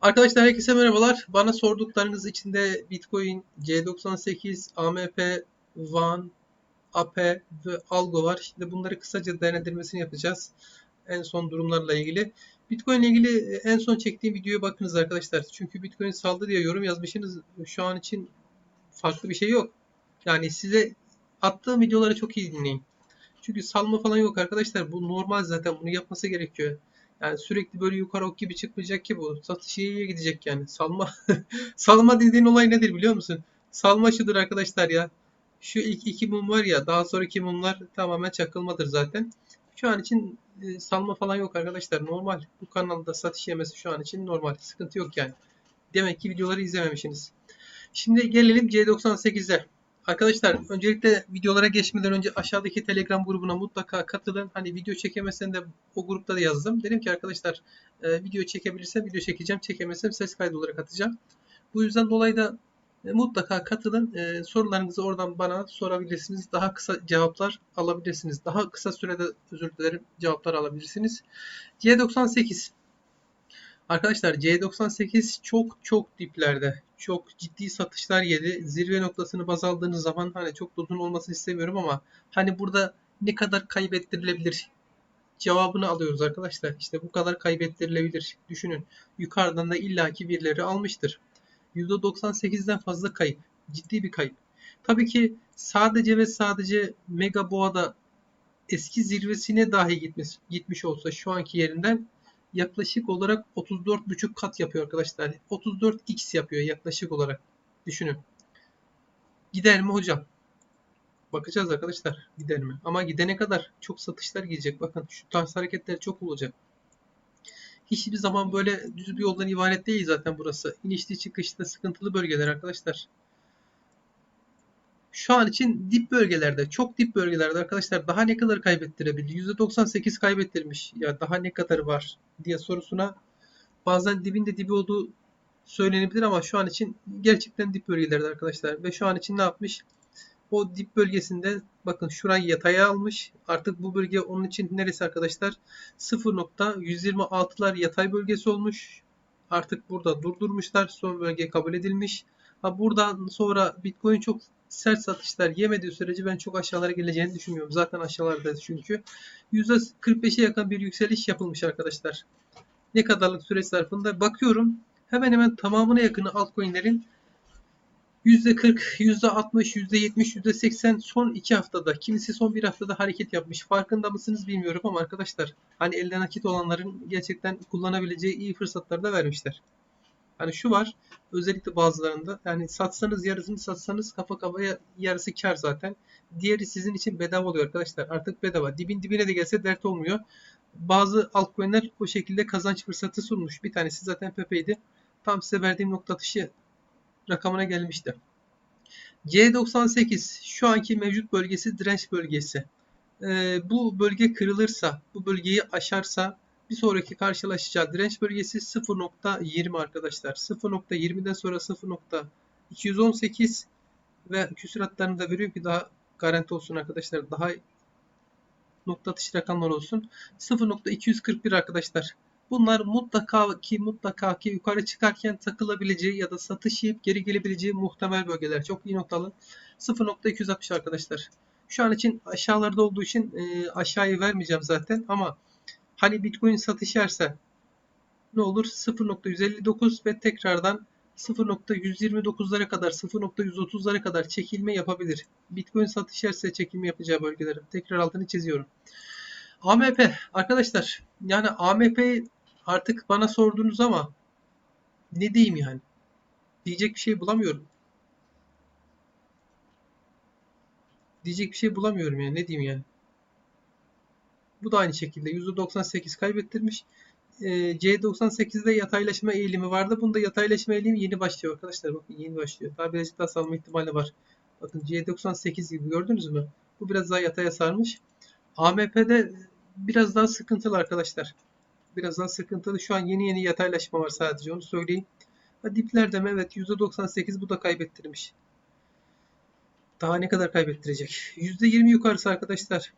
Arkadaşlar herkese merhabalar. Bana sorduklarınız içinde Bitcoin, C98, AMP, WAN, AP ve Algo var. Şimdi bunları kısaca değerlendirmesini yapacağız. En son durumlarla ilgili. Bitcoin ile ilgili en son çektiğim videoya bakınız arkadaşlar. Çünkü Bitcoin saldı diye yorum yazmışsınız. Şu an için farklı bir şey yok. Yani size attığım videoları çok iyi dinleyin. Çünkü salma falan yok arkadaşlar. Bu normal zaten. Bunu yapması gerekiyor. Yani sürekli böyle yukarı ok gibi çıkmayacak ki bu. Satış iyiye gidecek yani. Salma salma dediğin olay nedir biliyor musun? Salma şudur arkadaşlar ya. Şu ilk iki mum var ya daha sonraki mumlar tamamen çakılmadır zaten. Şu an için e, salma falan yok arkadaşlar. Normal. Bu kanalda satış yemesi şu an için normal. Sıkıntı yok yani. Demek ki videoları izlememişsiniz. Şimdi gelelim C98'e. Arkadaşlar öncelikle videolara geçmeden önce aşağıdaki Telegram grubuna mutlaka katılın. Hani video çekemezsen de o grupta da yazdım. Dedim ki arkadaşlar e, video çekebilirsem video çekeceğim. Çekemezsem ses kaydı olarak atacağım. Bu yüzden dolayı da e, mutlaka katılın. E, sorularınızı oradan bana sorabilirsiniz. Daha kısa cevaplar alabilirsiniz. Daha kısa sürede özür dilerim cevaplar alabilirsiniz. C98 Arkadaşlar C98 çok çok diplerde. Çok ciddi satışlar yedi. Zirve noktasını baz aldığınız zaman hani çok da uzun olmasını istemiyorum ama hani burada ne kadar kaybettirilebilir cevabını alıyoruz arkadaşlar. İşte bu kadar kaybettirilebilir. Düşünün. Yukarıdan da illaki birileri almıştır. %98'den fazla kayıp. Ciddi bir kayıp. Tabii ki sadece ve sadece Mega Boğa'da eski zirvesine dahi gitmiş, gitmiş olsa şu anki yerinden yaklaşık olarak 34,5 kat yapıyor arkadaşlar. 34x yapıyor yaklaşık olarak. Düşünün. Gider mi hocam? Bakacağız arkadaşlar gider mi? Ama gidene kadar çok satışlar gelecek. Bakın şu tarz hareketler çok olacak. Hiçbir zaman böyle düz bir yoldan ibaret değil zaten burası. İnişli çıkışlı sıkıntılı bölgeler arkadaşlar. Şu an için dip bölgelerde, çok dip bölgelerde arkadaşlar daha ne kadar kaybettirebildi? %98 kaybettirmiş. Ya daha ne kadar var diye sorusuna bazen dibinde dibi olduğu söylenebilir ama şu an için gerçekten dip bölgelerde arkadaşlar. Ve şu an için ne yapmış? O dip bölgesinde bakın şurayı yataya almış. Artık bu bölge onun için neresi arkadaşlar? 0.126'lar yatay bölgesi olmuş. Artık burada durdurmuşlar. Son bölge kabul edilmiş. Ha buradan sonra Bitcoin çok sert satışlar yemediği sürece ben çok aşağılara geleceğini düşünmüyorum. Zaten aşağılarda çünkü. %45'e yakın bir yükseliş yapılmış arkadaşlar. Ne kadarlık süre zarfında bakıyorum. Hemen hemen tamamına yakını altcoin'lerin %40, %60, %70, %80 son 2 haftada, kimisi son 1 haftada hareket yapmış. Farkında mısınız bilmiyorum ama arkadaşlar hani elde nakit olanların gerçekten kullanabileceği iyi fırsatlar da vermişler. Hani şu var özellikle bazılarında yani satsanız yarısını satsanız kafa kafaya yarısı kar zaten. Diğeri sizin için bedava oluyor arkadaşlar. Artık bedava. Dibin dibine de gelse dert olmuyor. Bazı altcoin'ler bu şekilde kazanç fırsatı sunmuş. Bir tanesi zaten Pepe'ydi. Tam size verdiğim nokta atışı rakamına gelmişti. C98 şu anki mevcut bölgesi direnç bölgesi. Ee, bu bölge kırılırsa, bu bölgeyi aşarsa bir sonraki karşılaşacağı direnç bölgesi 0.20 arkadaşlar. 0.20'den sonra 0.218 ve küsuratlarını da veriyor ki daha garanti olsun arkadaşlar. Daha nokta atış rakamlar olsun. 0.241 arkadaşlar. Bunlar mutlaka ki mutlaka ki yukarı çıkarken takılabileceği ya da satış yiyip geri gelebileceği muhtemel bölgeler. Çok iyi noktalı. 0.260 arkadaşlar. Şu an için aşağılarda olduğu için e, aşağıya vermeyeceğim zaten ama Hani Bitcoin satış yerse ne olur? 0.159 ve tekrardan 0.129'lara kadar 0.130'lara kadar çekilme yapabilir. Bitcoin satış yerse çekilme yapacağı bölgeleri. Tekrar altını çiziyorum. AMP arkadaşlar yani AMP artık bana sordunuz ama ne diyeyim yani? Diyecek bir şey bulamıyorum. Diyecek bir şey bulamıyorum yani ne diyeyim yani. Bu da aynı şekilde %98 kaybettirmiş. E, C98'de yataylaşma eğilimi vardı. Bunda yataylaşma eğilimi yeni başlıyor arkadaşlar. Bakın yeni başlıyor. Daha birazcık daha salma ihtimali var. Bakın C98 gibi gördünüz mü? Bu biraz daha yataya sarmış. AMP'de biraz daha sıkıntılı arkadaşlar. Biraz daha sıkıntılı. Şu an yeni yeni yataylaşma var sadece onu söyleyeyim. Ha, diplerde mi? Evet %98 bu da kaybettirmiş. Daha ne kadar kaybettirecek? %20 yukarısı arkadaşlar.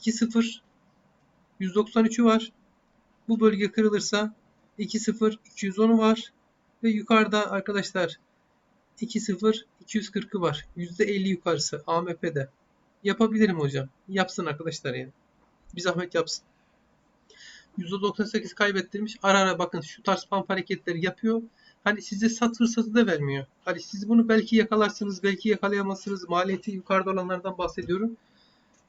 2-0 193'ü var. Bu bölge kırılırsa 2-0 210'u var. Ve yukarıda arkadaşlar 2.0 240'ı var. %50 yukarısı AMP'de. Yapabilirim hocam. Yapsın arkadaşlar yani. Bir zahmet yapsın. %98 kaybettirmiş. Ara ara bakın şu tarz pump hareketleri yapıyor. Hani size sat fırsatı da vermiyor. Hani siz bunu belki yakalarsınız, belki yakalayamazsınız. Maliyeti yukarıda olanlardan bahsediyorum.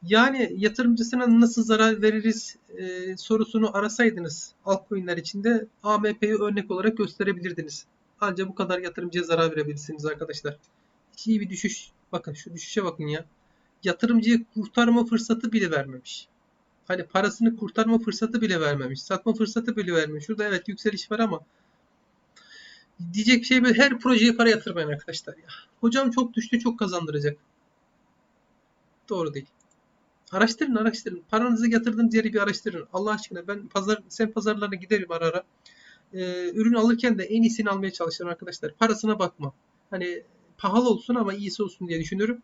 Yani yatırımcısına nasıl zarar veririz e, sorusunu arasaydınız altcoin'ler içinde AMP'yi örnek olarak gösterebilirdiniz. Ancak bu kadar yatırımcıya zarar verebilirsiniz arkadaşlar. Hiç iyi bir düşüş. Bakın şu düşüşe bakın ya. Yatırımcıya kurtarma fırsatı bile vermemiş. Hani parasını kurtarma fırsatı bile vermemiş. Satma fırsatı bile vermemiş. Şurada evet yükseliş var ama diyecek bir şey böyle her projeye para yatırmayın arkadaşlar ya. Hocam çok düştü çok kazandıracak. Doğru değil. Araştırın araştırın. Paranızı yatırdığınız yeri bir araştırın. Allah aşkına ben pazar sen pazarlarına giderim ara ara. Ee, ürün alırken de en iyisini almaya çalışırım arkadaşlar. Parasına bakma. Hani pahalı olsun ama iyisi olsun diye düşünüyorum.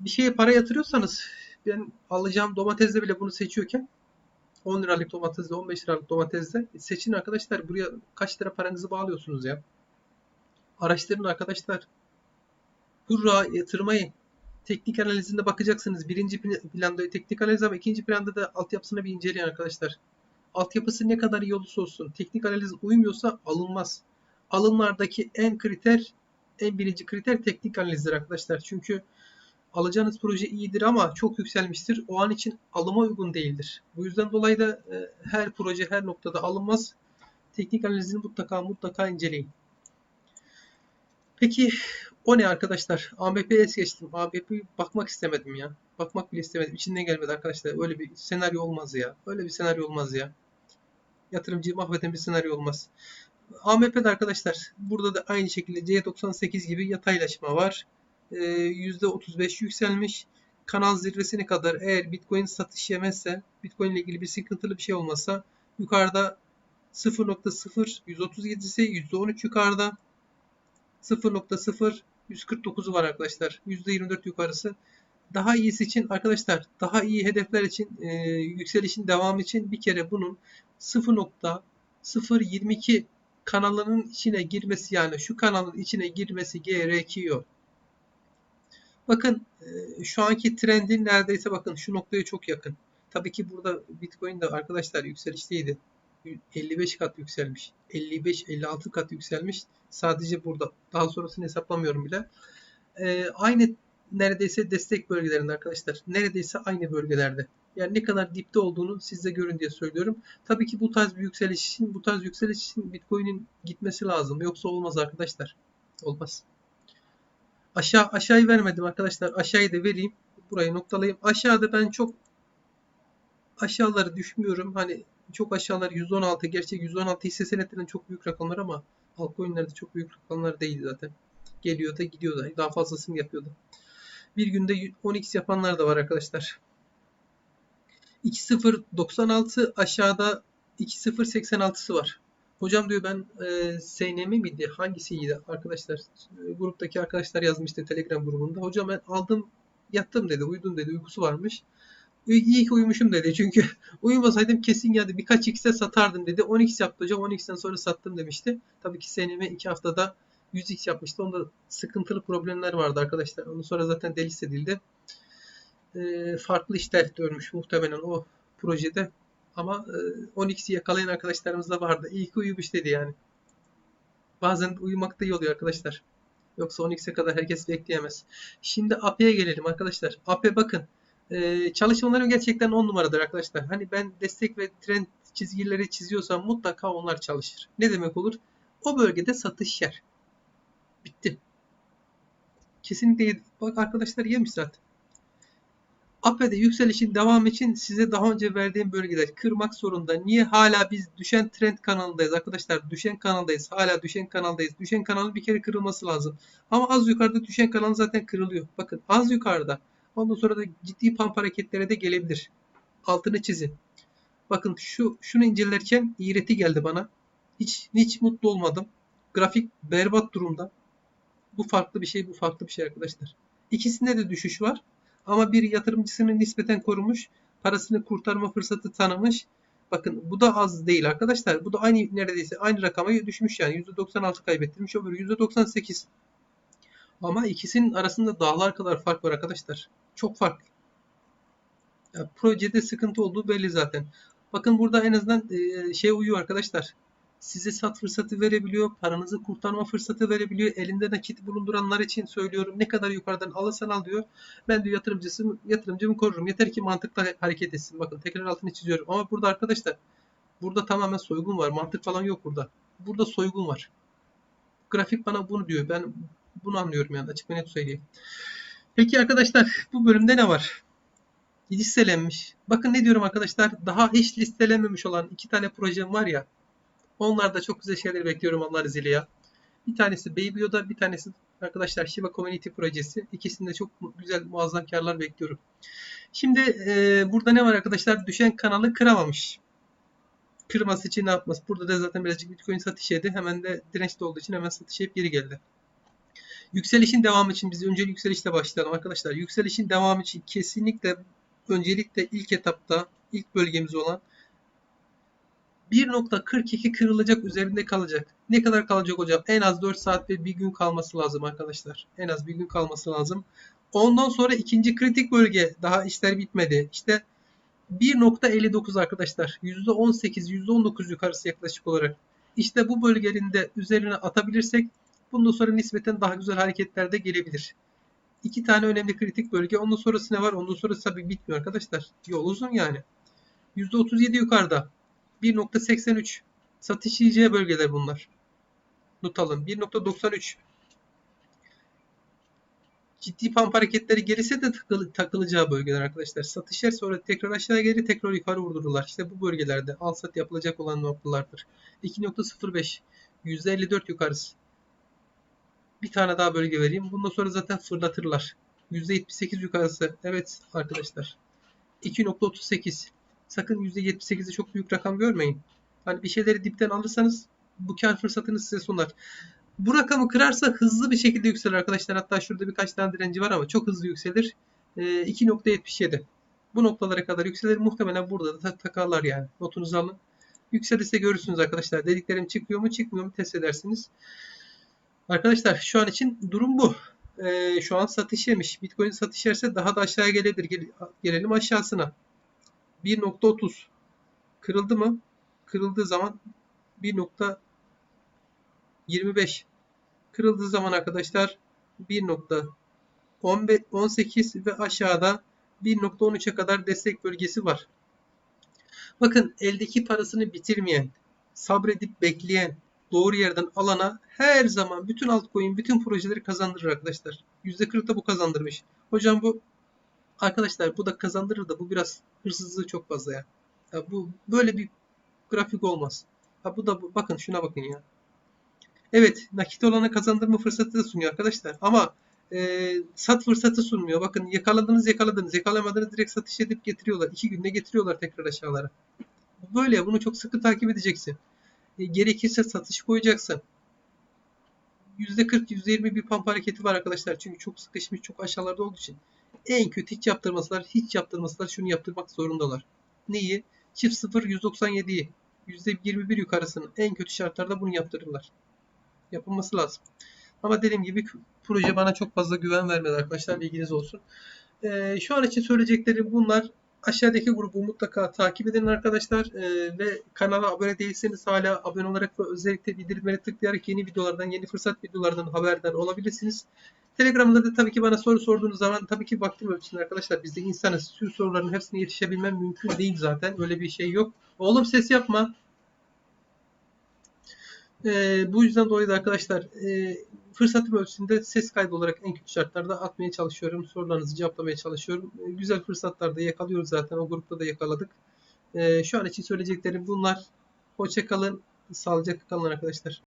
Bir şeye para yatırıyorsanız ben alacağım domatesde bile bunu seçiyorken 10 liralık domatesde 15 liralık domatesde seçin arkadaşlar. Buraya kaç lira paranızı bağlıyorsunuz ya. Araştırın arkadaşlar. Hurra yatırmayın teknik analizinde bakacaksınız. Birinci planda teknik analiz ama ikinci planda da altyapısını bir inceleyin arkadaşlar. Altyapısı ne kadar iyi olursa olsun teknik analiz uymuyorsa alınmaz. Alımlardaki en kriter en birinci kriter teknik analizdir arkadaşlar. Çünkü alacağınız proje iyidir ama çok yükselmiştir. O an için alıma uygun değildir. Bu yüzden dolayı da e, her proje her noktada alınmaz. Teknik analizini mutlaka mutlaka inceleyin. Peki o ne arkadaşlar? AMP'ye es geçtim. AMP'ye bakmak istemedim ya. Bakmak bile istemedim. İçinden gelmedi arkadaşlar. Öyle bir senaryo olmaz ya. Öyle bir senaryo olmaz ya. Yatırımcıyı mahveden bir senaryo olmaz. AMP'de arkadaşlar burada da aynı şekilde C98 gibi yataylaşma var. Ee, %35 yükselmiş. Kanal zirvesine kadar eğer Bitcoin satış yemezse, Bitcoin ile ilgili bir sıkıntılı bir şey olmasa yukarıda 0.0 137'si %13 yukarıda 0.0 149'u var arkadaşlar. %24 yukarısı. Daha iyisi için arkadaşlar daha iyi hedefler için e, yükselişin devamı için bir kere bunun 0.022 kanalının içine girmesi yani şu kanalın içine girmesi gerekiyor. Bakın e, şu anki trendin neredeyse bakın şu noktaya çok yakın. Tabii ki burada Bitcoin de arkadaşlar yükselişteydi. 55 kat yükselmiş. 55-56 kat yükselmiş. Sadece burada. Daha sonrasını hesaplamıyorum bile. Ee, aynı neredeyse destek bölgelerinde arkadaşlar. Neredeyse aynı bölgelerde. Yani ne kadar dipte olduğunu sizde görün diye söylüyorum. Tabii ki bu tarz bir yükseliş için, bu tarz yükseliş için Bitcoin'in gitmesi lazım. Yoksa olmaz arkadaşlar. Olmaz. Aşağı aşağıyı vermedim arkadaşlar. Aşağıyı da vereyim. Burayı noktalayayım. Aşağıda ben çok aşağıları düşmüyorum. Hani çok aşağılar 116. Gerçek 116 hisse senetlerinin çok büyük rakamlar ama altcoin'lerde çok büyük rakamlar değil zaten. Geliyor da gidiyor da. Daha fazlasını yapıyordu. Bir günde 10x yapanlar da var arkadaşlar. 2.096 aşağıda 2.086'sı var. Hocam diyor ben e, SNM miydi? Hangisiydi arkadaşlar? E, gruptaki arkadaşlar yazmıştı Telegram grubunda. Hocam ben aldım yattım dedi. Uyudum dedi. Uykusu varmış. İyi ki uyumuşum dedi. Çünkü uyumasaydım kesin geldi birkaç x'e satardım dedi. 10x yaptı hocam. 10x'ten sonra sattım demişti. Tabii ki seneme 2 haftada 100x yapmıştı. Onda sıkıntılı problemler vardı arkadaşlar. Ondan sonra zaten delist edildi. E, farklı işler görmüş muhtemelen o projede. Ama e, 10x'i yakalayan arkadaşlarımız da vardı. İyi ki uyumuş dedi yani. Bazen uyumak da iyi oluyor arkadaşlar. Yoksa 10x'e kadar herkes bekleyemez. Şimdi AP'ye gelelim arkadaşlar. AP bakın ee, çalışmalarım gerçekten 10 numaradır arkadaşlar. Hani ben destek ve trend çizgileri çiziyorsam mutlaka onlar çalışır. Ne demek olur? O bölgede satış yer. Bitti. Kesinlikle bak arkadaşlar yemiş zaten. AP'de yükselişin devam için size daha önce verdiğim bölgeler kırmak zorunda. Niye hala biz düşen trend kanalındayız arkadaşlar? Düşen kanaldayız. Hala düşen kanaldayız. Düşen kanalın bir kere kırılması lazım. Ama az yukarıda düşen kanal zaten kırılıyor. Bakın az yukarıda Ondan sonra da ciddi pump hareketlere de gelebilir. Altını çizin. Bakın şu şunu incelerken iğreti geldi bana. Hiç hiç mutlu olmadım. Grafik berbat durumda. Bu farklı bir şey, bu farklı bir şey arkadaşlar. İkisinde de düşüş var. Ama bir yatırımcısını nispeten korumuş, parasını kurtarma fırsatı tanımış. Bakın bu da az değil arkadaşlar. Bu da aynı neredeyse aynı rakama düşmüş yani. %96 kaybettirmiş. Öbürü %98. Ama ikisinin arasında dağlar kadar fark var arkadaşlar. Çok farklı. Ya, projede sıkıntı olduğu belli zaten. Bakın burada en azından e, şey uyuyor arkadaşlar. Size sat fırsatı verebiliyor, paranızı kurtarma fırsatı verebiliyor. Elinde nakit bulunduranlar için söylüyorum. Ne kadar yukarıdan alırsan al diyor. Ben diyor yatırımcısım, yatırımcımı korurum. Yeter ki mantıklı hareket etsin. Bakın tekrar altını çiziyorum. Ama burada arkadaşlar burada tamamen soygun var. Mantık falan yok burada. Burada soygun var. Grafik bana bunu diyor. Ben bunu anlıyorum yani açık ve net söyleyeyim. Peki arkadaşlar bu bölümde ne var? Listelenmiş. Bakın ne diyorum arkadaşlar. Daha hiç listelenmemiş olan iki tane projem var ya. Onlarda çok güzel şeyler bekliyorum Allah izniyle ya. Bir tanesi Baby Yoda, bir tanesi arkadaşlar Shiba Community projesi. İkisinde çok güzel muazzam karlar bekliyorum. Şimdi e, burada ne var arkadaşlar? Düşen kanalı kıramamış. Kırması için ne yapması? Burada da zaten birazcık Bitcoin satış yedi. Hemen de dirençli olduğu için hemen satış yapıp geri geldi. Yükselişin devamı için biz önce yükselişle başlayalım arkadaşlar. Yükselişin devamı için kesinlikle öncelikle ilk etapta ilk bölgemiz olan 1.42 kırılacak üzerinde kalacak. Ne kadar kalacak hocam? En az 4 saat ve bir gün kalması lazım arkadaşlar. En az bir gün kalması lazım. Ondan sonra ikinci kritik bölge daha işler bitmedi. İşte 1.59 arkadaşlar. %18, %19 yukarısı yaklaşık olarak. İşte bu bölgenin de üzerine atabilirsek bundan sonra nispeten daha güzel hareketler de gelebilir. İki tane önemli kritik bölge. Ondan sonrası ne var? Ondan sonrası tabii bitmiyor arkadaşlar. Yol uzun yani. %37 yukarıda. 1.83 satış yiyeceği bölgeler bunlar. Not alın. 1.93 ciddi pump hareketleri gelirse de takılı, takılacağı bölgeler arkadaşlar. Satış yer sonra tekrar aşağıya gelir tekrar yukarı vurdururlar. İşte bu bölgelerde al sat yapılacak olan noktalardır. 2.05 %54 yukarısı. Bir tane daha bölge vereyim. Bundan sonra zaten fırlatırlar. %78 yukarısı. Evet arkadaşlar. 2.38 sakın %78'i çok büyük rakam görmeyin. Hani bir şeyleri dipten alırsanız bu kar fırsatını size sunar. Bu rakamı kırarsa hızlı bir şekilde yükselir arkadaşlar. Hatta şurada birkaç tane direnci var ama çok hızlı yükselir. E, 2.77. Bu noktalara kadar yükselir. Muhtemelen burada da takarlar yani. Notunuzu alın. Yükselirse görürsünüz arkadaşlar. Dediklerim çıkıyor mu çıkmıyor mu test edersiniz. Arkadaşlar şu an için durum bu. E, şu an satış yemiş. Bitcoin satış yerse daha da aşağıya gelebilir. Gelelim aşağısına. 1.30 kırıldı mı? Kırıldığı zaman 1.25 kırıldığı zaman arkadaşlar 1.18 ve aşağıda 1.13'e kadar destek bölgesi var. Bakın eldeki parasını bitirmeyen, sabredip bekleyen, doğru yerden alana her zaman bütün altcoin, bütün projeleri kazandırır arkadaşlar. %40 da bu kazandırmış. Hocam bu arkadaşlar bu da kazandırır da bu biraz hırsızlığı çok fazla ya. ya bu böyle bir grafik olmaz. Ha bu da bakın şuna bakın ya. Evet nakit olanı kazandırma fırsatı da sunuyor arkadaşlar. Ama e, sat fırsatı sunmuyor. Bakın yakaladınız yakaladınız. Yakalamadınız direkt satış edip getiriyorlar. İki günde getiriyorlar tekrar aşağılara. Böyle bunu çok sıkı takip edeceksin. E, gerekirse satış koyacaksın. %40 %20 bir pump hareketi var arkadaşlar. Çünkü çok sıkışmış çok aşağılarda olduğu için. En kötü hiç yaptırmasalar hiç yaptırmasalar şunu yaptırmak zorundalar. Neyi? Çift 0 197'yi %21 yukarısını en kötü şartlarda bunu yaptırırlar yapılması lazım. Ama dediğim gibi proje bana çok fazla güven vermedi arkadaşlar bilginiz olsun. Ee, şu an için söyleyeceklerim bunlar. Aşağıdaki grubu mutlaka takip edin arkadaşlar. Ee, ve kanala abone değilseniz hala abone olarak ve özellikle bildirimleri tıklayarak yeni videolardan, yeni fırsat videolardan haberdar olabilirsiniz. Telegram'da da tabii ki bana soru sorduğunuz zaman tabii ki vaktim ölçüsünde arkadaşlar. Biz de insanız. Tüm soruların hepsine yetişebilmem mümkün değil zaten. Öyle bir şey yok. Oğlum ses yapma. E, bu yüzden dolayı da arkadaşlar e, fırsatım ölçüsünde ses kaydı olarak en kötü şartlarda atmaya çalışıyorum. Sorularınızı cevaplamaya çalışıyorum. E, güzel fırsatlarda yakalıyoruz zaten. O grupta da yakaladık. E, şu an için söyleyeceklerim bunlar. Hoşçakalın. Sağlıcakla kalın arkadaşlar.